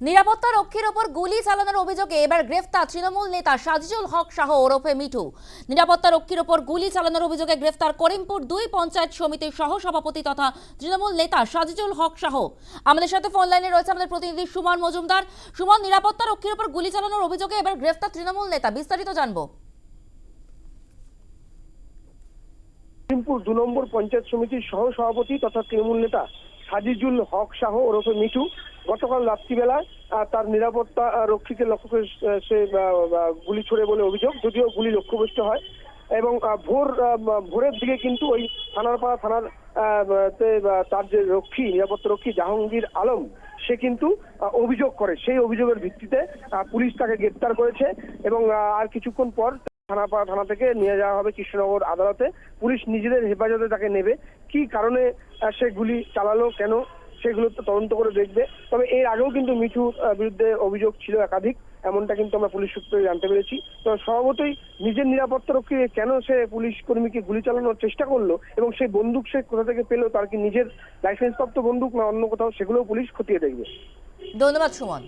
নিরাপত্তা রক্ষীর ওপর গুলি চালানোর অভিযোগে এবার গ্রেফতার তৃণমূল নেতা সাজিজুল হক শাহ ওরফে মিঠু। নিরাপত্তা রক্ষীর ওপর গুলি চালানোর অভিযোগে গ্রেফতার করিমপুর দুই পঞ্চায়েত সমিতির সহ সভাপতি তথা তৃণমূল নেতা সাজিজুল হক শাহ আমাদের সাথে ফোন লাইনে রয়েছে আমাদের প্রতিনিধি সুমন মজুমদার। সুমন, নিরাপত্তা রক্ষীর ওপর গুলি চালানোর অভিযোগে এবার গ্রেফতার তৃণমূল নেতা। বিস্তারিত জানব। লখিমপুর দু নম্বর পঞ্চায়েত সমিতির সহ সভাপতি তথা তৃণমূল নেতা সাজিজুল হক শাহ ওরফে মিঠু গতকাল রাত্রিবেলা তার নিরাপত্তা রক্ষীকে লক্ষ্য করে সে গুলি ছোড়ে বলে অভিযোগ যদিও গুলি লক্ষ্যভ্রষ্ট হয়। এবং ভোর ভোরের দিকে কিন্তু ওই থানার তে, আহ, তার যে রক্ষী নিরাপত্তা রক্ষী জাহাঙ্গীর আলম সে কিন্তু অভিযোগ করে। সেই অভিযোগের ভিত্তিতে পুলিশ তাকে গ্রেপ্তার করেছে এবং আর কিছুক্ষণ পর থানাপাড়া থানা থেকে নিয়ে যাওয়া হবে কৃষ্ণনগর আদালতে। পুলিশ নিজেদের হেফাজতে তাকে নেবে। কি কারণে সে গুলি চালালো, কেন, সেগুলো তদন্ত করে দেখবে। তবে এর আগেও কিন্তু মিঠুর বিরুদ্ধে অভিযোগ ছিল একাধিক। এমনটা কিন্তু আমরা পুলিশ সূত্রে জানতে পেরেছি। তো স্বভাবতই নিজের নিরাপত্তা রক্ষী কেন সে পুলিশ কর্মীকে গুলি চালানোর চেষ্টা করল এবং সেই বন্দুক সে কোথা থেকে পেল, তার কি নিজের লাইসেন্সপ্রাপ্ত বন্দুক না অন্য কোথাও, সেগুলোও পুলিশ খতিয়ে দেখবে। ধন্যবাদ, সুমন।